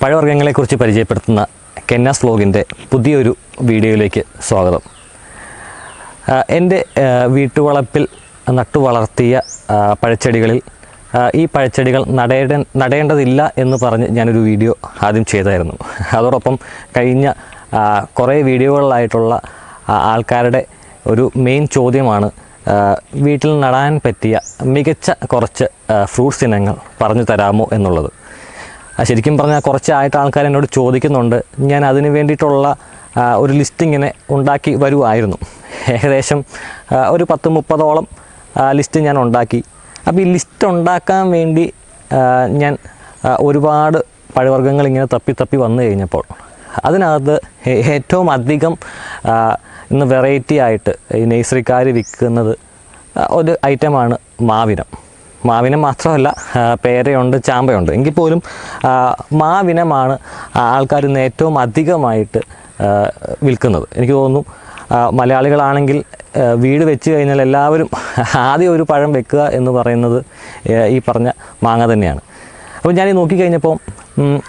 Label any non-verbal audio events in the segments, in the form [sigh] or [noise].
പഴവർഗങ്ങളെക്കുറിച്ച് പരിചയപ്പെടുത്തുന്ന കെന്നാസ് വ്ലോഗിന്റെ പുതിയൊരു വീഡിയോയിലേക്ക് സ്വാഗതം. എന്റെ വീട്ടുവളപ്പിൽ നട്ടുവളർത്തിയ പഴച്ചെടികളിൽ ഈ പഴച്ചെടികൾ നടേട നടേണ്ടതില്ല എന്ന് പറഞ്ഞ് ഞാനൊരു വീഡിയോ ആദ്യം ചെയ്തായിരുന്നു. അതോടൊപ്പം കഴിഞ്ഞ കുറേ വീഡിയോകളിലായിട്ടുള്ള ആൾക്കാരുടെ ഒരു മെയിൻ ചോദ്യമാണ് വീട്ടിൽ നടാൻ പറ്റിയ മികച്ച കുറച്ച് ഫ്രൂട്ട്സ് ഇനങ്ങൾ പറഞ്ഞു തരാമോ എന്നുള്ളത്. ശരിക്കും പറഞ്ഞാൽ കുറച്ചായിട്ട് ആൾക്കാർ എന്നോട് ചോദിക്കുന്നുണ്ട്. ഞാൻ അതിന് വേണ്ടിയിട്ടുള്ള ഒരു ലിസ്റ്റ് ഇങ്ങനെ ഉണ്ടാക്കി വരുമായിരുന്നു ഏകദേശം ഒരു പത്ത് മുപ്പതോളം ലിസ്റ്റ് ഞാൻ ഉണ്ടാക്കി. അപ്പോൾ ഈ ലിസ്റ്റ് ഉണ്ടാക്കാൻ വേണ്ടി ഞാൻ ഒരുപാട് പഴവർഗങ്ങൾ ഇങ്ങനെ തപ്പി തപ്പി വന്നു കഴിഞ്ഞപ്പോൾ അതിനകത്ത് ഏറ്റവും അധികം ഇന്ന് വെറൈറ്റി ആയിട്ട് ഈ നേഴ്സറിക്കാർ വിൽക്കുന്നത് ഒരു ഐറ്റമാണ് മാവിനം. മാവിനം മാത്രമല്ല പേരയുണ്ട് ചാമ്പയുണ്ട്. എങ്കിൽ പോലും മാവിനമാണ് ആൾക്കാർ ഇന്ന് ഏറ്റവും അധികമായിട്ട് വിൽക്കുന്നത്. എനിക്ക് തോന്നുന്നു മലയാളികളാണെങ്കിൽ വീട് വെച്ച് കഴിഞ്ഞാൽ എല്ലാവരും [laughs] ആദ്യം ഒരു പഴം വെക്കുക എന്ന് പറയുന്നത് ഈ പറഞ്ഞ മാങ്ങ തന്നെയാണ്. അപ്പോൾ ഞാൻ ഈ നോക്കിക്കഴിഞ്ഞപ്പോൾ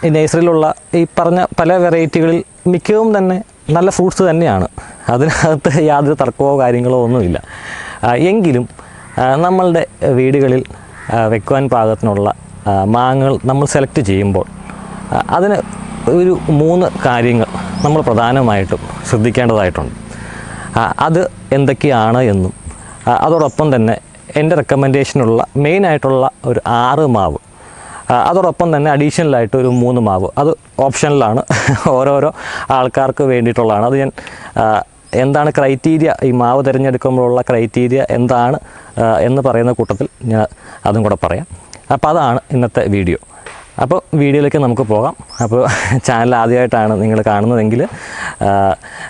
ഈ നേഴ്സറിയിലുള്ള ഈ പറഞ്ഞ പല വെറൈറ്റികളിൽ മിക്കവും തന്നെ നല്ല ഫ്രൂട്ട്സ് തന്നെയാണ്. അതിനകത്ത് യാതൊരു തർക്കമോ കാര്യങ്ങളോ ഒന്നുമില്ല. എങ്കിലും നമ്മളുടെ വീടുകളിൽ വെക്കുവാൻ പാകത്തിനുള്ള മാങ്ങകൾ നമ്മൾ സെലക്ട് ചെയ്യുമ്പോൾ അതിന് ഒരു മൂന്ന് കാര്യങ്ങൾ നമ്മൾ പ്രധാനമായിട്ടും ശ്രദ്ധിക്കേണ്ടതായിട്ടുണ്ട്. അത് എന്തൊക്കെയാണ് എന്നും അതോടൊപ്പം തന്നെ എന്റെ റെക്കമെൻഡേഷനുള്ള മെയിനായിട്ടുള്ള ഒരു ആറ് മാവ് അതോടൊപ്പം തന്നെ അഡീഷണലായിട്ട് ഒരു മൂന്ന് മാവ്. അത് ഓപ്ഷനിലാണ് [laughs] ഓരോരോ ആൾക്കാർക്ക് വേണ്ടിയിട്ടുള്ളതാണ്. അത് ഞാൻ എന്താണ് ക്രൈറ്റീരിയ ഈ മാവ് തിരഞ്ഞെടുക്കുമ്പോഴുള്ള ക്രൈറ്റീരിയ എന്താണ് എന്ന് പറയുന്ന കൂട്ടത്തിൽ ഞാൻ അതും കൂടെ പറയാം. അപ്പോൾ അതാണ് ഇന്നത്തെ വീഡിയോ അപ്പോൾ വീഡിയോയിലേക്ക് നമുക്ക് പോകാം. അപ്പോൾ ചാനൽ ആദ്യമായിട്ടാണ് നിങ്ങൾ കാണുന്നതെങ്കിൽ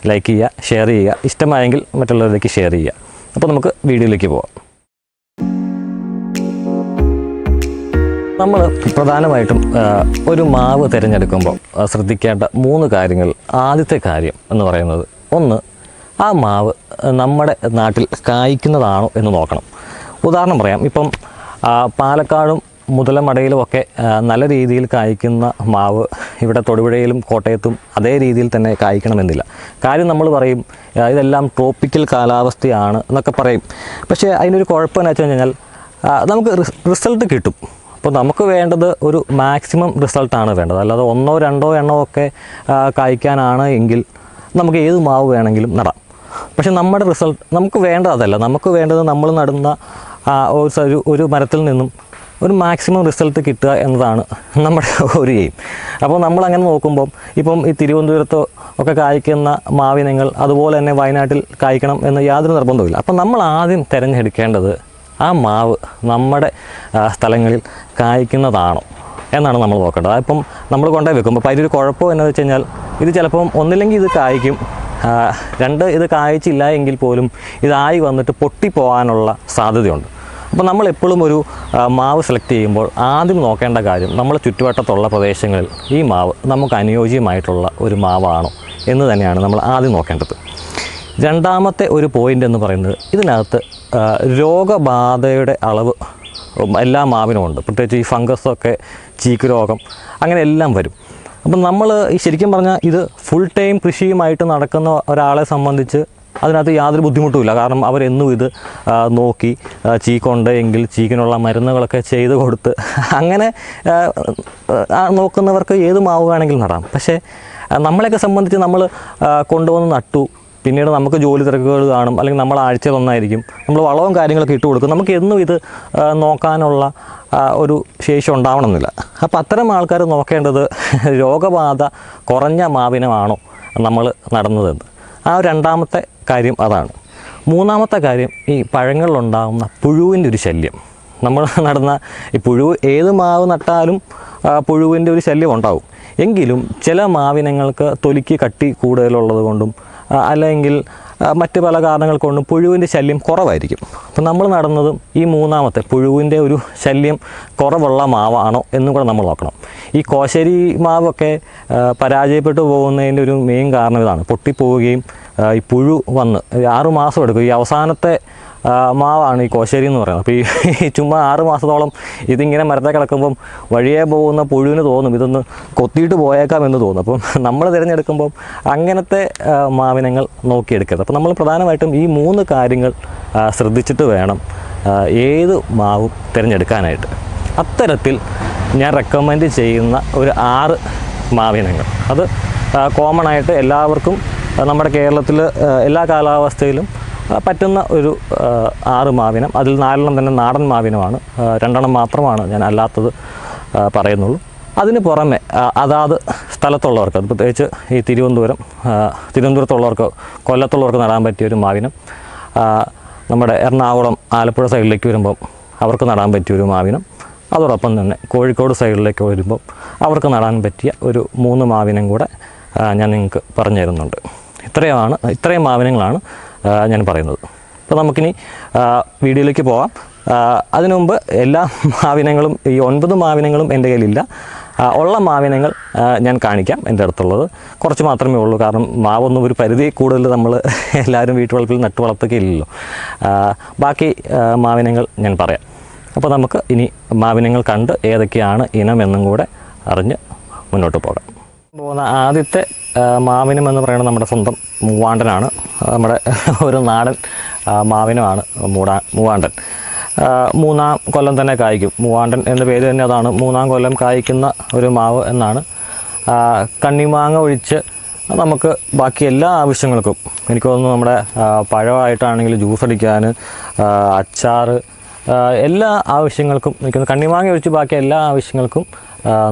ലൈക്ക് ചെയ്യുക ഷെയർ ചെയ്യുക. ഇഷ്ടമായെങ്കിൽ മറ്റുള്ളവരിലേക്ക് ഷെയർ ചെയ്യുക. അപ്പോൾ നമുക്ക് വീഡിയോയിലേക്ക് പോകാം നമ്മൾ പ്രധാനമായിട്ടും ഒരു മാവ് തിരഞ്ഞെടുക്കുമ്പോൾ ശ്രദ്ധിക്കേണ്ട മൂന്ന് കാര്യങ്ങൾ. ആദ്യത്തെ കാര്യം എന്ന് പറയുന്നത് ഒന്ന് ആ മാവ് നമ്മുടെ നാട്ടിൽ കായ്ക്കുന്നതാണോ എന്ന് നോക്കണം. ഉദാഹരണം പറയാം ഇപ്പം പാലക്കാടും മുതലമടയിലുമൊക്കെ നല്ല രീതിയിൽ കായ്ക്കുന്ന മാവ് ഇവിടെ തൊടുപുഴയിലും കോട്ടയത്തും അതേ രീതിയിൽ തന്നെ കായ്ക്കണമെന്നില്ല. കാര്യം നമ്മൾ പറയും ഇതെല്ലാം ട്രോപ്പിക്കൽ കാലാവസ്ഥയാണ് എന്നൊക്കെ പറയും. പക്ഷേ അതിനൊരു കുഴപ്പം എന്ന് കഴിഞ്ഞാൽ നമുക്ക് റിസൾട്ട് കിട്ടും. അപ്പോൾ നമുക്ക് വേണ്ടത് ഒരു മാക്സിമം റിസൾട്ടാണ് വേണ്ടത്. അല്ലാതെ ഒന്നോ രണ്ടോ എണ്ണോ ഒക്കെ കായ്ക്കാനാണ് എങ്കിൽ നമുക്ക് ഏത് മാവ് വേണമെങ്കിലും നടാം. പക്ഷെ നമ്മുടെ റിസൾട്ട് നമുക്ക് വേണ്ടത് അതല്ല. നമുക്ക് വേണ്ടത് നമ്മൾ നടുന്ന ഒരു ഒരു ഒരു മരത്തിൽ നിന്നും ഒരു മാക്സിമം റിസൾട്ട് കിട്ടുക എന്നതാണ് നമ്മുടെ [laughs] ഒരു എയിം അപ്പോൾ നമ്മൾ അങ്ങനെ നോക്കുമ്പോൾ ഇപ്പം ഈ തിരുവനന്തപുരത്തോ ഒക്കെ കായ്ക്കുന്ന മാവിനങ്ങൾ അതുപോലെ തന്നെ വയനാട്ടിൽ കായ്ക്കണം എന്ന് യാതൊരു നിർബന്ധമില്ല അപ്പം നമ്മൾ ആദ്യം തിരഞ്ഞെടുക്കേണ്ടത് ആ മാവ് നമ്മുടെ സ്ഥലങ്ങളിൽ കായ്ക്കുന്നതാണോ എന്നാണ് നമ്മൾ നോക്കേണ്ടത്. അതിപ്പം നമ്മൾ കൊണ്ടുപോയി വെക്കുമ്പോൾ അപ്പോൾ അതിലൊരു കുഴപ്പം എന്ന് വെച്ച് കഴിഞ്ഞാൽ ഇത് ചിലപ്പം ഒന്നില്ലെങ്കിൽ ഇത് കായ്ക്കും. രണ്ട് ഇത് കായ്ച്ചില്ല എങ്കിൽ പോലും ഇതായി വന്നിട്ട് പൊട്ടിപ്പോകാനുള്ള സാധ്യതയുണ്ട്. അപ്പോൾ നമ്മൾ എപ്പോഴും ഒരു മാവ് സെലക്ട് ചെയ്യുമ്പോൾ ആദ്യം നോക്കേണ്ട കാര്യം നമ്മൾ ചുറ്റുവട്ടത്തുള്ള പ്രദേശങ്ങളിൽ ഈ മാവ് നമുക്ക് അനുയോജ്യമായിട്ടുള്ള ഒരു മാവാണോ എന്ന് തന്നെയാണ് നമ്മൾ ആദ്യം നോക്കേണ്ടത്. രണ്ടാമത്തെ ഒരു പോയിന്റ് എന്ന് പറയുന്നത് ഇതിനകത്ത് രോഗബാധയുടെ അളവ് എല്ലാ മാവിനും ഉണ്ട്. പ്രത്യേകിച്ച് ഈ ഫംഗസൊക്കെ ചീക്ക് രോഗം അങ്ങനെ എല്ലാം വരും. അപ്പം നമ്മൾ ശരിക്കും പറഞ്ഞാൽ ഇത് ഫുൾ ടൈം കൃഷിയുമായിട്ട് നടക്കുന്ന ഒരാളെ സംബന്ധിച്ച് അതിനകത്ത് യാതൊരു ബുദ്ധിമുട്ടുമില്ല കാരണം അവരെന്നും ഇത് നോക്കി ചീക്കുണ്ട് എങ്കിൽ ചീക്കിനുള്ള മരുന്നുകളൊക്കെ ചെയ്ത് കൊടുത്ത് [laughs] അങ്ങനെ നോക്കുന്നവർക്ക് ഏത് മാവ് വേണമെങ്കിലും നടാം. പക്ഷേ നമ്മളെയൊക്കെ സംബന്ധിച്ച് നമ്മൾ കൊണ്ടുവന്ന് നട്ടു. പിന്നീട് നമുക്ക് ജോലി തിരക്കുകൾ കാണും അല്ലെങ്കിൽ നമ്മൾ ആഴ്ചയിൽ ഒന്നായിരിക്കും. നമ്മൾ വളവും കാര്യങ്ങളൊക്കെ ഇട്ട് കൊടുക്കും. നമുക്ക് എന്നും ഇത് നോക്കാനുള്ള ഒരു ശേഷി ഉണ്ടാവണമെന്നില്ല. അപ്പോൾ അത്തരം ആൾക്കാർ നോക്കേണ്ടത് [laughs] രോഗബാധ കുറഞ്ഞ മാവിനമാണോ നമ്മൾ നടന്നതെന്ന്. ആ രണ്ടാമത്തെ കാര്യം അതാണ്. മൂന്നാമത്തെ കാര്യം ഈ പഴങ്ങളിലുണ്ടാകുന്ന പുഴുവിന്റെ ഒരു ശല്യം. നമ്മൾ [laughs] നടന്ന ഈ പുഴു ഏത് മാവ് നട്ടാലും പുഴുവിന്റെ ഒരു ശല്യം ഉണ്ടാവും. എങ്കിലും ചില മാവിനങ്ങൾക്ക് തൊലിക്ക് കട്ടി കൂടുതലുള്ളത് കൊണ്ടും അല്ലെങ്കിൽ മറ്റ് പല കാരണങ്ങൾ കൊണ്ടും പുഴുവിന്റെ ശല്യം കുറവായിരിക്കും. അപ്പം നമ്മൾ നടുന്നതും ഈ മൂന്നാമത്തെ പുഴുവിന്റെ ഒരു ശല്യം കുറവുള്ള മാവാണോ എന്നും കൂടെ നമ്മൾ നോക്കണം. ഈ കോശരി മാവൊക്കെ പരാജയപ്പെട്ടു പോകുന്നതിന്റെ ഒരു മെയിൻ കാരണം ഇതാണ്. പൊട്ടിപ്പോവുകയും ഈ പുഴു വന്ന് ആറുമാസം മാസം എടുക്കും. ഈ അവസാനത്തെ മാവാണ് ഈ കോശേരി എന്ന് പറയുന്നത്. അപ്പോൾ [laughs] ഈ ചുമ്മാ ആറ് മാസത്തോളം ഇതിങ്ങനെ മരത്തെ കിടക്കുമ്പം വഴിയെ പോകുന്ന പുഴുവിന് തോന്നും ഇതൊന്ന് കൊത്തിയിട്ട് പോയേക്കാം എന്ന് തോന്നും. അപ്പം [laughs] നമ്മൾ തിരഞ്ഞെടുക്കുമ്പം അങ്ങനത്തെ മാവിനങ്ങൾ നോക്കിയെടുക്കരുത്. അപ്പോൾ നമ്മൾ പ്രധാനമായിട്ടും ഈ മൂന്ന് കാര്യങ്ങൾ ശ്രദ്ധിച്ചിട്ട് വേണം ഏത് മാവും തിരഞ്ഞെടുക്കാനായിട്ട്. അത്തരത്തിൽ ഞാൻ റെക്കമെൻഡ് ചെയ്യുന്ന ഒരു ആറ് മാവിനങ്ങൾ. അത് കോമൺ ആയിട്ട് എല്ലാവർക്കും നമ്മുടെ കേരളത്തിൽ എല്ലാ കാലാവസ്ഥയിലും പറ്റുന്ന ഒരു ആറ് മാവിനം. അതിൽ നാലെണ്ണം തന്നെ നാടൻ മാവിനമാണ്. രണ്ടെണ്ണം മാത്രമാണ് ഞാൻ അല്ലാത്തത് പറയുന്നുള്ളൂ. അതിന് പുറമെ അതാത് സ്ഥലത്തുള്ളവർക്ക് അത് പ്രത്യേകിച്ച് ഈ തിരുവനന്തപുരം തിരുവനന്തപുരത്തുള്ളവർക്ക് കൊല്ലത്തുള്ളവർക്ക് നടാൻ പറ്റിയ ഒരു മാവിനം നമ്മുടെ എറണാകുളം ആലപ്പുഴ സൈഡിലേക്ക് വരുമ്പം അവർക്ക് നടാൻ പറ്റിയ ഒരു മാവിനം. അതോടൊപ്പം തന്നെ കോഴിക്കോട് സൈഡിലേക്ക് വരുമ്പം അവർക്ക് നടാൻ പറ്റിയ ഒരു മൂന്ന് മാവിനം കൂടെ ഞാൻ നിങ്ങൾക്ക് പറഞ്ഞു തരുന്നുണ്ട്. ഇത്രയുമാണ് ഇത്രയും മാവിനങ്ങളാണ് ഞാൻ പറയുന്നത്. അപ്പോൾ നമുക്കിനി വീഡിയോയിലേക്ക് പോവാം. അതിനു മുമ്പ് എല്ലാ മാവിനങ്ങളും ഈ ഒൻപത് മാവിനങ്ങളും എന്റെ കയ്യിലില്ല. ഉള്ള മാവിനങ്ങൾ ഞാൻ കാണിക്കാം എന്റെ അടുത്തുള്ളത്. കുറച്ച് മാത്രമേ ഉള്ളൂ കാരണം മാവൊന്നും ഒരു പരിധി കൂടുതൽ നമ്മൾ [laughs] എല്ലാവരും വീട്ടുവളപ്പിൽ നട്ടു വളർത്തൊക്കെ ഇല്ലല്ലോ. ബാക്കി മാവിനങ്ങൾ ഞാൻ പറയാം. അപ്പോൾ നമുക്ക് ഇനി മാവിനങ്ങൾ കണ്ട് ഏതൊക്കെയാണ് ഇനം എന്നും കൂടെ അറിഞ്ഞ് മുന്നോട്ട് പോകാം. പോകുന്ന ആദ്യത്തെ മാവിനം എന്ന് പറയുന്നത് നമ്മുടെ സ്വന്തം മൂവാണ്ടനാണ്. നമ്മുടെ [laughs] ഒരു നാടൻ മാവിനമാണ് മൂടാ മൂവാണ്ടൻ. മൂന്നാം കൊല്ലം തന്നെ കായ്ക്കും. മൂവാണ്ടൻ എന്ന പേര് തന്നെ അതാണ്. മൂന്നാം കൊല്ലം കായ്ക്കുന്ന ഒരു മാവ് എന്നാണ്. കണ്ണിമാങ്ങ ഒഴിച്ച് നമുക്ക് ബാക്കി എല്ലാ ആവശ്യങ്ങൾക്കും എനിക്ക് തോന്നുന്നു നമ്മുടെ പഴമായിട്ടാണെങ്കിൽ ജ്യൂസ് അടിക്കാൻ അച്ചാറ് എല്ലാ ആവശ്യങ്ങൾക്കും എനിക്ക് കണ്ണിമാങ്ങ ഒഴിച്ച് ബാക്കി എല്ലാ ആവശ്യങ്ങൾക്കും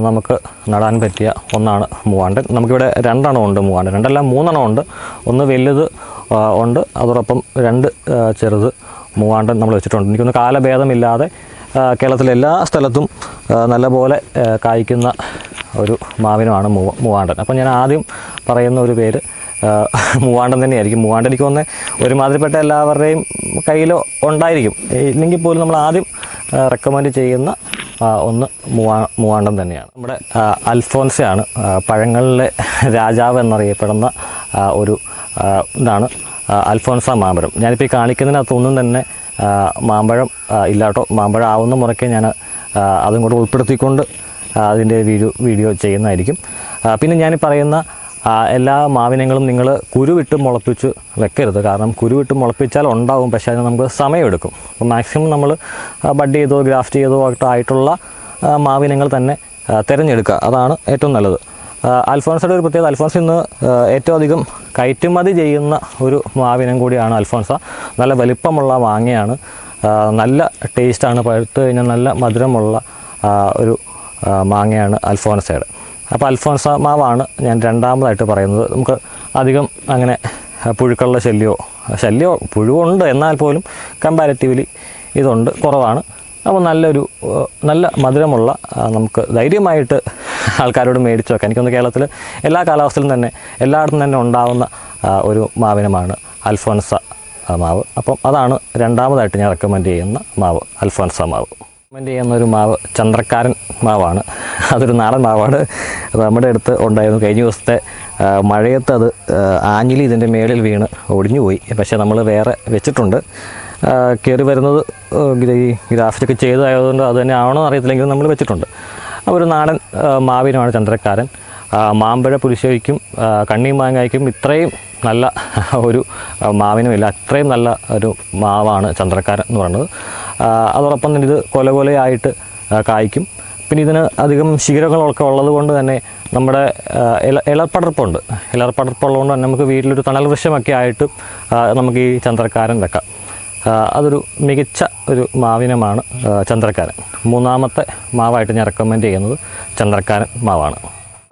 നമുക്ക് നടാൻ പറ്റിയ ഒന്നാണ് മൂവാണ്ടൻ നമുക്കിവിടെ രണ്ടെണ്ണം ഉണ്ട് മൂവാണ്ടൻ രണ്ടല്ല മൂന്നെണ്ണം ഉണ്ട്. ഒന്ന് വലുത് ഉണ്ട്. അതോടൊപ്പം രണ്ട് ചെറുത് മൂവാണ്ടൻ നമ്മൾ വെച്ചിട്ടുണ്ട്. എനിക്കൊന്ന് കാലഭേദമില്ലാതെ കേരളത്തിലെ എല്ലാ സ്ഥലത്തും നല്ലപോലെ കായ്ക്കുന്ന ഒരു മാവിനമാണ് മൂവ മൂവാണ്ടൻ അപ്പം ഞാൻ ആദ്യം പറയുന്ന ഒരു പേര് [laughs] മൂവാണ്ടൻ തന്നെയായിരിക്കും. മൂവാണ്ടൻ എനിക്ക് തോന്നുന്നത് ഒരുമാതിരിപ്പെട്ട എല്ലാവരുടെയും കയ്യിൽ ഉണ്ടായിരിക്കും. ഇല്ലെങ്കിൽ പോലും നമ്മൾ ആദ്യം റെക്കമെൻഡ് ചെയ്യുന്ന ഒന്ന് മൂവാ മൂവാണ്ടം തന്നെയാണ്. നമ്മുടെ അൽഫോൻസയാണ് പഴങ്ങളിലെ [laughs] രാജാവ് എന്നറിയപ്പെടുന്ന ഒരു ഇതാണ് അൽഫോൻസ മാമ്പഴം. ഞാനിപ്പോൾ ഈ കാണിക്കുന്നതിനകത്തൊന്നും തന്നെ മാമ്പഴം ഇല്ലാട്ടോ മാമ്പഴം ആവുന്ന മുറയ്ക്ക് ഞാൻ അതും കൂടെ ഉൾപ്പെടുത്തിക്കൊണ്ട് അതിന്റെ വീഡിയോ വീഡിയോ ചെയ്യുന്നതായിരിക്കും. പിന്നെ ഞാൻ പറയുന്ന എല്ലാ മാവിനങ്ങളും നിങ്ങൾ കുരുവിട്ട് മുളപ്പിച്ച് വെക്കരുത്. കാരണം കുരുവിട്ട് മുളപ്പിച്ചാൽ ഉണ്ടാവും പക്ഷേ അതിന് നമുക്ക് സമയമെടുക്കും. അപ്പോൾ മാക്സിമം നമ്മൾ ബഡ് ചെയ്തോ ഗ്രാഫ്റ്റ് ചെയ്തോ ആയിട്ടുള്ള മാവിനങ്ങൾ തന്നെ തിരഞ്ഞെടുക്കുക. അതാണ് ഏറ്റവും നല്ലത്. അൽഫോൺസയുടെ ഒരു പ്രത്യേകത. അൽഫോൺസ് ഇന്ന് ഏറ്റവും അധികം കയറ്റുമതി ചെയ്യുന്ന ഒരു മാവിനം കൂടിയാണ് അൽഫോൺസ. നല്ല വലിപ്പമുള്ള മാങ്ങയാണ്. നല്ല ടേസ്റ്റാണ് പഴുത്തു കഴിഞ്ഞാൽ നല്ല മധുരമുള്ള ഒരു മാങ്ങയാണ് അൽഫോൺസയുടെ. അപ്പോൾ അൽഫോൻസ മാവാണ് ഞാൻ രണ്ടാമതായിട്ട് പറയുന്നത്. നമുക്ക് അധികം അങ്ങനെ പുഴുക്കളുടെ ശല്യമോ ശല്യമോ പുഴുവുണ്ട് എന്നാൽ പോലും കമ്പാരിറ്റീവ്ലി ഇതുണ്ട് കുറവാണ്. അപ്പോൾ നല്ലൊരു നല്ല മധുരമുള്ള നമുക്ക് ധൈര്യമായിട്ട് ആൾക്കാരോട് മേടിച്ച് വെക്കാം. എനിക്കൊന്ന് കേരളത്തിൽ എല്ലാ കാലാവസ്ഥയിലും തന്നെ എല്ലായിടത്തും തന്നെ ഉണ്ടാവുന്ന ഒരു മാവിനമാണ് അൽഫോൻസ മാവ്. അപ്പം അതാണ് രണ്ടാമതായിട്ട് ഞാൻ റെക്കമെൻഡ് ചെയ്യുന്ന മാവ് അൽഫോൻസ മാവ്. റെക്കമെൻഡ് ചെയ്യുന്ന ഒരു മാവ് ചന്ദ്രക്കാരൻ മാവാണ്. അതൊരു നാടൻ മാവാണ്. അത് നമ്മുടെ അടുത്ത് ഉണ്ടായിരുന്നു. കഴിഞ്ഞ ദിവസത്തെ മഴയത്ത് അത് ആഞ്ഞിലി ഇതിന്റെ മേളിൽ വീണ് ഒടിഞ്ഞു പോയി പക്ഷേ നമ്മൾ വേറെ വെച്ചിട്ടുണ്ട്. കയറി വരുന്നത് ഈ ഗ്രാഫിറ്റൊക്കെ ചെയ്തതായതുകൊണ്ട് അത് തന്നെ ആണോ അറിയത്തില്ലെങ്കിലും നമ്മൾ വെച്ചിട്ടുണ്ട്. അപ്പോൾ ഒരു നാടൻ മാവിനുമാണ് ചന്ദ്രക്കാരൻ. മാമ്പഴ പുലിശ്ശേരിക്കും ആ, മാങ്ങായ്ക്കും ഇത്രയും നല്ല ഒരു മാവിനുമില്ല അത്രയും നല്ല ഒരു മാവാണ് ചന്ദ്രക്കാരൻ എന്ന് പറയുന്നത്. അതോടൊപ്പം തന്നെ ഇത് കൊല കൊലയായിട്ട് കായ്ക്കും. പിന്നെ ഇതിന് അധികം ശിഖരങ്ങളൊക്കെ ഉള്ളത് കൊണ്ട് തന്നെ നമ്മുടെ ഇല ഇലപ്പടർപ്പുണ്ട്. ഇലപ്പടർപ്പുള്ളതുകൊണ്ട് തന്നെ നമുക്ക് വീട്ടിലൊരു തണൽ വൃക്ഷമൊക്കെ ആയിട്ട് നമുക്ക് ഈ ചന്ദ്രക്കാരൻ വെക്കാം. അതൊരു മികച്ച ഒരു മാവിനമാണ് ചന്ദ്രക്കാരൻ. മൂന്നാമത്തെ മാവായിട്ട് ഞാൻ റെക്കമെൻഡ് ചെയ്യുന്നത് ചന്ദ്രക്കാരൻ മാവാണ്.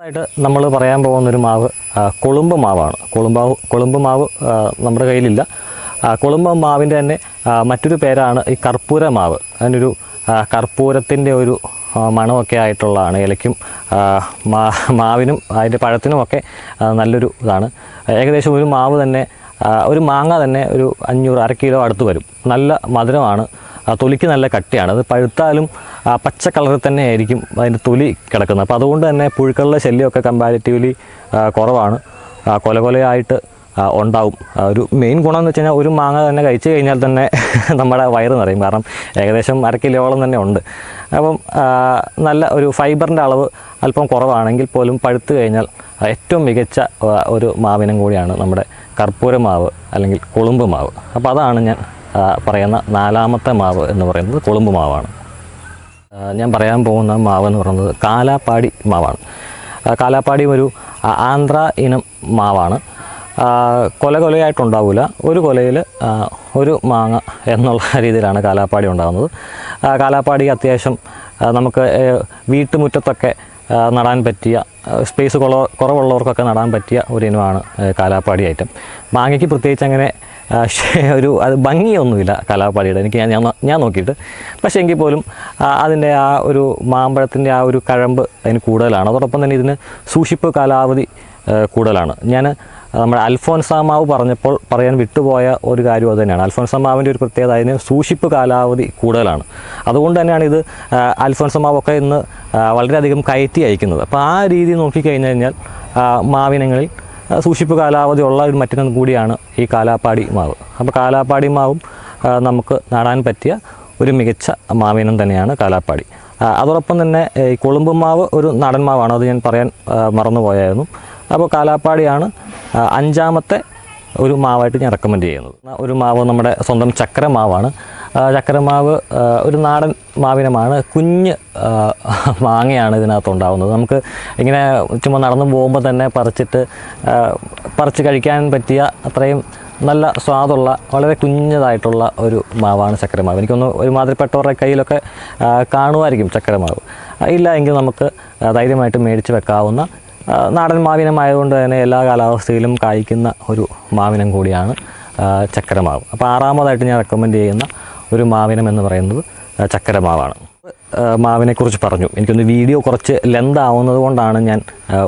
ആയിട്ട് നമ്മൾ പറയാൻ പോകുന്നൊരു മാവ് കൊളുമ്പ് മാവാണ്. കൊളുമ്പാവ് കൊളുമ്പ് മാവ് നമ്മുടെ കയ്യിലില്ല. കൊളുമ്പ് മാവിന്റെ തന്നെ മറ്റൊരു പേരാണ് ഈ കർപ്പൂര മാവ്. അതിനൊരു കർപ്പൂരത്തിന്റെ ഒരു മണമൊക്കെ ആയിട്ടുള്ളതാണ്. ഇലയ്ക്കും മാവിനും അതിന്റെ പഴത്തിനുമൊക്കെ നല്ലൊരു ഇതാണ്. ഏകദേശം ഒരു മാവ് തന്നെ ഒരു മാങ്ങ തന്നെ ഒരു അഞ്ഞൂറ് അര കിലോ അടുത്ത് വരും. നല്ല മധുരമാണ്. തൊലിക്ക് നല്ല കട്ടിയാണ്. അത് പഴുത്താലും പച്ച കളറിൽ തന്നെ ആയിരിക്കും അതിന്റെ തൊലി കിടക്കുന്നത്. അപ്പോൾ അതുകൊണ്ട് തന്നെ പുഴുക്കളുടെ ശല്യമൊക്കെ കമ്പാരിറ്റീവ്ലി കുറവാണ്. കൊലകൊലയായിട്ട് ഉണ്ടാവും. ഒരു മെയിൻ ഗുണം എന്ന് വെച്ച് കഴിഞ്ഞാൽ ഒരു മാങ്ങ തന്നെ കഴിച്ചു കഴിഞ്ഞാൽ തന്നെ [laughs] നമ്മുടെ വയറ് നിറയും. കാരണം ഏകദേശം അര കിലോളം തന്നെ ഉണ്ട്. അപ്പം നല്ല ഒരു ഫൈബറിന്റെ അളവ് അല്പം കുറവാണെങ്കിൽ പോലും പഴുത്തു കഴിഞ്ഞാൽ ഏറ്റവും മികച്ച ഒരു മാവിനം കൂടിയാണ് നമ്മുടെ കർപ്പൂര മാവ് അല്ലെങ്കിൽ കുളുമ്പ് മാവ്. അപ്പോൾ അതാണ് ഞാൻ പറയുന്ന നാലാമത്തെ മാവ് എന്ന് പറയുന്നത് കുളുമ്പ് മാവാണ്. ഞാൻ പറയാൻ പോകുന്ന മാവ് എന്ന് പറയുന്നത് കാലാപ്പാടി മാവാണ്. കാലാപ്പാടിയും കാലാപ്പാടി ഒരു ആന്ധ്ര ഇനം മാവാണ്. കൊല കൊലയായിട്ടുണ്ടാവില്ല ഒരു കൊലയിൽ ഒരു മാങ്ങ എന്നുള്ള [laughs] രീതിയിലാണ് കാലാപ്പാടി ഉണ്ടാകുന്നത്. കാലാപ്പാടി അത്യാവശ്യം നമുക്ക് വീട്ടുമുറ്റത്തൊക്കെ നടാൻ പറ്റിയ സ്പേസ് കുറ കുറവുള്ളവർക്കൊക്കെ നടാൻ പറ്റിയ ഒരു ഇനമാണ് കാലാപ്പാടി ഐറ്റം മാങ്ങയ്ക്ക് പ്രത്യേകിച്ച് അങ്ങനെ ഒരു അത് ഭംഗിയൊന്നുമില്ല കലാപാടിയുടെ എനിക്ക് ഞാൻ ഞാൻ നോക്കിയിട്ട്. പക്ഷേ എങ്കിൽ പോലും അതിന്റെ ആ ഒരു മാമ്പഴത്തിന്റെ ആ ഒരു കഴമ്പ് അതിന് കൂടുതലാണ്. അതോടൊപ്പം തന്നെ ഇതിന് സൂക്ഷിപ്പ് കാലാവധി കൂടുതലാണ്. ഞാൻ നമ്മുടെ അൽഫോൻസാമാവ് പറഞ്ഞപ്പോൾ പറയാൻ വിട്ടുപോയ ഒരു കാര്യം അത് തന്നെയാണ്. അൽഫോൻസാമാവിന്റെ ഒരു പ്രത്യേകത അതിന് സൂക്ഷിപ്പ് കാലാവധി കൂടുതലാണ്. അതുകൊണ്ട് തന്നെയാണ് ഇത് അൽഫോൻസാമാവൊക്കെ ഇന്ന് വളരെയധികം കയറ്റി അയക്കുന്നത്. അപ്പോൾ ആ രീതി നോക്കിക്കഴിഞ്ഞ് കഴിഞ്ഞാൽ മാവിനങ്ങളിൽ സൂക്ഷിപ്പ് കാലാവധി ഉള്ള ഒരു മറ്റൊന്നും കൂടിയാണ് ഈ കാലാപ്പാടി മാവ്. അപ്പോൾ കാലാപ്പാടി മാവും നമുക്ക് നടാൻ പറ്റിയ ഒരു മികച്ച മാവിനം തന്നെയാണ് കാലാപ്പാടി. അതോടൊപ്പം തന്നെ ഈ കൊളുമ്പ് മാവ് ഒരു നാടൻ മാവാണ്. അത് ഞാൻ പറയാൻ മറന്നുപോയായിരുന്നു. അപ്പോൾ കാലാപ്പാടിയാണ് അഞ്ചാമത്തെ ഒരു മാവായിട്ട് ഞാൻ റെക്കമെൻഡ് ചെയ്യുന്നത്. ഒരു മാവ് നമ്മുടെ സ്വന്തം ചക്കര മാവാണ് ഒരു നാടൻ മാവിനമാണ് കുഞ്ഞ് മാങ്ങയാണ് ഇതിനകത്ത് ഉണ്ടാകുന്നത് നമുക്ക് ഇങ്ങനെ ചുമ്മാ നടന്നു പോകുമ്പോൾ തന്നെ പറിച്ചിട്ട് പറിച്ച് കഴിക്കാൻ പറ്റിയ അത്രയും നല്ല സ്വാദുള്ള വളരെ കുഞ്ഞതായിട്ടുള്ള ഒരു മാവാണ് ചക്കരമാവ് എനിക്കൊന്ന് ഒരുമാതിരിപ്പെട്ടവരുടെ കയ്യിലൊക്കെ കാണുമായിരിക്കും ചക്കരമാവ് ഇല്ല എങ്കിൽ നമുക്ക് ധൈര്യമായിട്ട് മേടിച്ച് വെക്കാവുന്ന നാടൻ മാവിനമായതുകൊണ്ട് തന്നെ എല്ലാ കാലാവസ്ഥയിലും കായ്ക്കുന്ന ഒരു മാവിനം കൂടിയാണ് ചക്കരമാവ്. അപ്പോൾ ആറാമതായിട്ട് ഞാൻ റെക്കമെൻഡ് ചെയ്യുന്ന ഒരു മാവിനം എന്ന് പറയുന്നത് ചക്കരമാവാണ്. മാവിനെക്കുറിച്ച് പറഞ്ഞു. എനിക്കൊന്ന് വീഡിയോ കുറച്ച് ലെന്ത് ആവുന്നത് കൊണ്ടാണ് ഞാൻ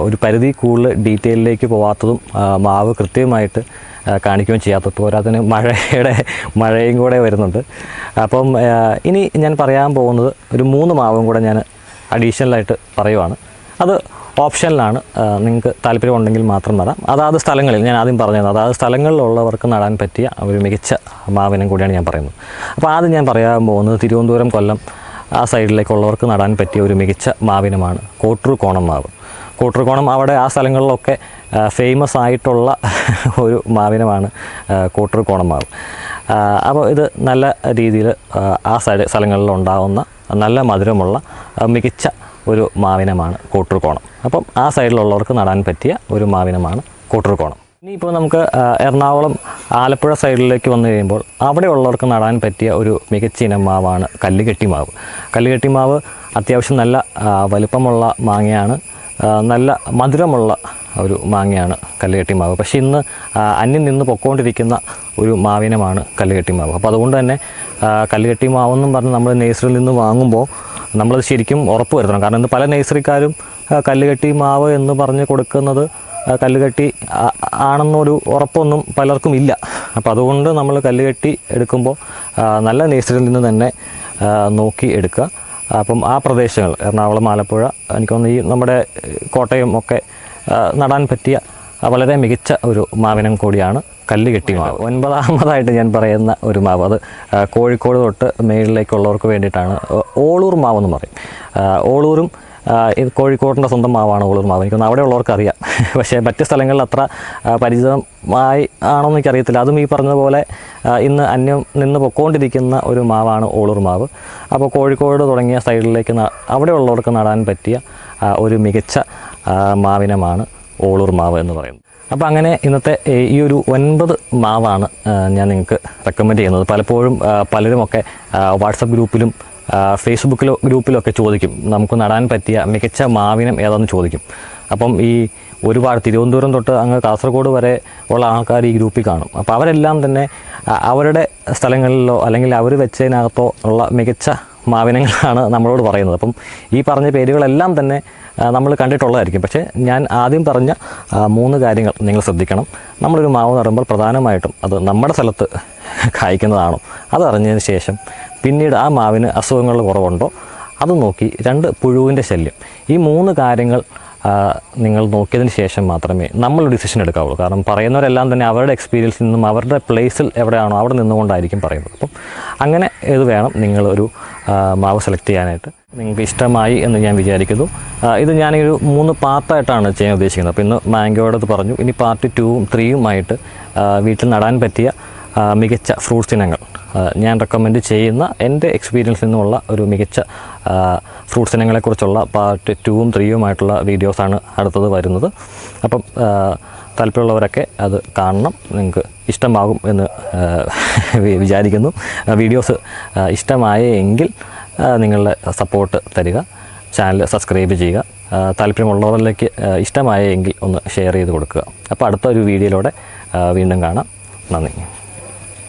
ഒരു പരിധി കൂടുതൽ ഡീറ്റെയിലേക്ക് പോവാത്തതും മാവ് കൃത്യമായിട്ട് കാണിക്കുകയും ചെയ്യാത്തത്. പോരാത്തിന് മഴയുടെ മഴയും കൂടെ വരുന്നുണ്ട്. അപ്പം ഇനി ഞാൻ പറയാൻ പോകുന്നത് ഒരു മൂന്ന് മാവും കൂടെ ഞാൻ അഡീഷണലായിട്ട് പറയുവാണ്. അത് ഓപ്ഷനിലാണ് നിങ്ങൾക്ക് താല്പര്യമുണ്ടെങ്കിൽ മാത്രം നടാം. അതാത് സ്ഥലങ്ങളിൽ ഞാൻ ആദ്യം പറഞ്ഞത് അതാത് സ്ഥലങ്ങളിലുള്ളവർക്ക് നടാൻ പറ്റിയ ഒരു മികച്ച മാവിനം കൂടിയാണ് ഞാൻ പറയുന്നത്. അപ്പോൾ ആദ്യം ഞാൻ പറയാൻ പോകുന്നത് തിരുവനന്തപുരം കൊല്ലം ആ സൈഡിലേക്കുള്ളവർക്ക് നടാൻ പറ്റിയ ഒരു മികച്ച മാവിനമാണ് കോട്ടൂർ കോണം മാവ്. കോട്ടൂർ കോണം അവിടെ ആ സ്ഥലങ്ങളിലൊക്കെ ഫേമസ് ആയിട്ടുള്ള [laughs] ഒരു മാവിനമാണ് ആ, കോട്ടൂർ കോണം മാവ്. അപ്പോൾ ഇത് നല്ല രീതിയിൽ ആ സൈഡ് സ്ഥലങ്ങളിൽ ഉണ്ടാകുന്ന നല്ല മധുരമുള്ള മികച്ച ഒരു മാവിനമാണ് കോട്ടൂർക്കോണം അപ്പം ആ സൈഡിലുള്ളവർക്ക് നടാൻ പറ്റിയ ഒരു മാവിനമാണ് കോട്ടൂർക്കോണം ഇനിയിപ്പോൾ നമുക്ക് എറണാകുളം ആലപ്പുഴ സൈഡിലേക്ക് വന്നു കഴിയുമ്പോൾ അവിടെയുള്ളവർക്ക് നടാൻ പറ്റിയ ഒരു മികച്ച ഇനം മാവാണ് കല്ലുകെട്ടി മാവ് കല്ലുകെട്ടി മാവ് അത്യാവശ്യം നല്ല വലുപ്പമുള്ള മാങ്ങയാണ് നല്ല മധുരമുള്ള ഒരു മാങ്ങയാണ് കല്ലുകെട്ടി മാവ് പക്ഷേ ഇന്ന് അന്യം നിന്ന് പൊക്കോണ്ടിരിക്കുന്ന ഒരു മാവിനമാണ് കല്ലുകെട്ടി മാവ് അപ്പോൾ അതുകൊണ്ട് തന്നെ കല്ലുകെട്ടി മാവെന്നും പറഞ്ഞ് നമ്മൾ നേഴ്സറിയിൽ നിന്ന് വാങ്ങുമ്പോൾ നമ്മളത് ശരിക്കും ഉറപ്പ് വരുത്തണം. കാരണം ഇന്ന് പല നേഴ്സറിക്കാരും കല്ലുകെട്ടി മാവ് എന്ന് പറഞ്ഞ് കൊടുക്കുന്നത് കല്ലുകെട്ടി ആണെന്നൊരു ഉറപ്പൊന്നും പലർക്കും ഇല്ല. അപ്പോൾ അതുകൊണ്ട് നമ്മൾ കല്ലുകെട്ടി എടുക്കുമ്പോൾ നല്ല നേഴ്സറിയിൽ നിന്ന് തന്നെ നോക്കി എടുക്കുക. അപ്പം ആ പ്രദേശങ്ങൾ എറണാകുളം ആലപ്പുഴ എനിക്ക് തോന്നുന്നു ഈ നമ്മുടെ കോട്ടയം ഒക്കെ നടാൻ പറ്റിയ വളരെ മികച്ച ഒരു മാവിനം കൂടിയാണ് കല്ലുകെട്ടി മാവ്. ഒൻപതാമതായിട്ട് ഞാൻ പറയുന്ന ഒരു മാവ്. അത് കോഴിക്കോട് തൊട്ട് മേളിലേക്കുള്ളവർക്ക് വേണ്ടിയിട്ടാണ് ഓളൂർ മാവ് എന്ന് പറയും ഓളൂരും ഇത് കോഴിക്കോടിന്റെ സ്വന്തം മാവാണ് ഓളൂർ മാവ്. എനിക്കൊന്ന് അവിടെ ഉള്ളവർക്ക് അറിയാം. [laughs] പക്ഷേ മറ്റ് സ്ഥലങ്ങളിൽ അത്ര പരിചിതമായി ആണോന്ന് എനിക്കറിയത്തില്ല. അതും ഈ പറഞ്ഞതുപോലെ ഇന്ന് അന്യം നിന്ന് പൊക്കോണ്ടിരിക്കുന്ന ഒരു മാവാണ് ഓളൂർ മാവ്. അപ്പോൾ കോഴിക്കോട് തുടങ്ങിയ സൈഡിലേക്ക് അവിടെ ഉള്ളവർക്ക് നടാൻ പറ്റിയ ഒരു മികച്ച മാവിനമാണ് ഓളൂർ മാവ് എന്ന് പറയുന്നത്. അപ്പോൾ അങ്ങനെ ഇന്നത്തെ ഈ ഒരു ഒൻപത് മാവാണ് ഞാൻ നിങ്ങൾക്ക് റെക്കമെൻഡ് ചെയ്യുന്നത്. പലപ്പോഴും പലരുമൊക്കെ വാട്സപ്പ് ഗ്രൂപ്പിലും ഫേസ്ബുക്കിലോ ഗ്രൂപ്പിലൊക്കെ ചോദിക്കും നമുക്ക് നടാൻ പറ്റിയ മികച്ച മാവിനം ഏതാണെന്ന് ചോദിക്കും. അപ്പം ഈ ഒരുപാട് തിരുവനന്തപുരം തൊട്ട് അങ്ങ് കാസർഗോഡ് വരെ ഉള്ള ആൾക്കാർ ഈ ഗ്രൂപ്പിൽ കാണും. അപ്പോൾ അവരെല്ലാം തന്നെ അവരുടെ സ്ഥലങ്ങളിലോ അല്ലെങ്കിൽ അവർ വെച്ചതിനകത്തോ ഉള്ള മികച്ച മാവിനങ്ങളാണ് നമ്മളോട് പറയുന്നത്. അപ്പം ഈ പറഞ്ഞ പേരുകളെല്ലാം തന്നെ നമ്മൾ കണ്ടിട്ടുള്ളതായിരിക്കും. പക്ഷേ ഞാൻ ആദ്യം പറഞ്ഞ മൂന്ന് കാര്യങ്ങൾ നിങ്ങൾ ശ്രദ്ധിക്കണം. നമ്മളൊരു മാവ് നടുമ്പോൾ പ്രധാനമായിട്ടും അത് നമ്മുടെ സ്ഥലത്ത് [laughs] കായ്ക്കുന്നതാണോ അതറിഞ്ഞതിന് ശേഷം പിന്നീട് ആ മാവിന് അസുഖങ്ങൾ കുറവുണ്ടോ അത് നോക്കി രണ്ട് പുഴുവിന്റെ ശല്യം. ഈ മൂന്ന് കാര്യങ്ങൾ നിങ്ങൾ നോക്കിയതിന് ശേഷം മാത്രമേ നമ്മൾ ഡിസിഷൻ എടുക്കാവുള്ളൂ. കാരണം പറയുന്നവരെല്ലാം തന്നെ അവരുടെ എക്സ്പീരിയൻസിൽ നിന്നും അവരുടെ പ്ലേസിൽ എവിടെയാണോ അവിടെ നിന്നുകൊണ്ടായിരിക്കും പറയുന്നത്. അപ്പം അങ്ങനെ ഇത് വേണം നിങ്ങളൊരു മാവ് സെലക്ട് ചെയ്യാനായിട്ട്. നിങ്ങൾക്ക് ഇഷ്ടമായി എന്ന് ഞാൻ വിചാരിക്കുന്നു. ഇത് ഞാനൊരു മൂന്ന് പാർട്ടായിട്ടാണ് ചെയ്യാൻ ഉദ്ദേശിക്കുന്നത്. അപ്പോൾ ഇന്ന് മാംഗോയുടെ പറഞ്ഞു ഇനി പാർട്ട് ടൂവും ത്രീയുമായിട്ട് വീട്ടിൽ നടാൻ പറ്റിയ മികച്ച ഫ്രൂട്ട്സ് ഇനങ്ങൾ. ഞാൻ റെക്കമെൻഡ് ചെയ്യുന്ന എന്റെ എക്സ്പീരിയൻസിൽ നിന്നുള്ള ഒരു മികച്ച ഫ്രൂട്ട്സ് ഇനങ്ങളെക്കുറിച്ചുള്ള പാർട്ട് ടൂവും ത്രീയുമായിട്ടുള്ള വീഡിയോസാണ് അടുത്തത് വരുന്നത്. അപ്പം താല്പര്യമുള്ളവരൊക്കെ അത് കാണണം. നിങ്ങൾക്ക് ഇഷ്ടമാകും എന്ന് വിചാരിക്കുന്നു. വീഡിയോസ് ഇഷ്ടമായെങ്കിൽ നിങ്ങളുടെ സപ്പോർട്ട് തരിക. ചാനൽ സബ്സ്ക്രൈബ് ചെയ്യുക. താല്പര്യമുള്ളവരിലേക്ക് ഇഷ്ടമായെങ്കിൽ ഒന്ന് ഷെയർ ചെയ്ത് കൊടുക്കുക. അപ്പോൾ അടുത്ത ഒരു വീഡിയോയിലൂടെ വീണ്ടും കാണാം. നന്ദി.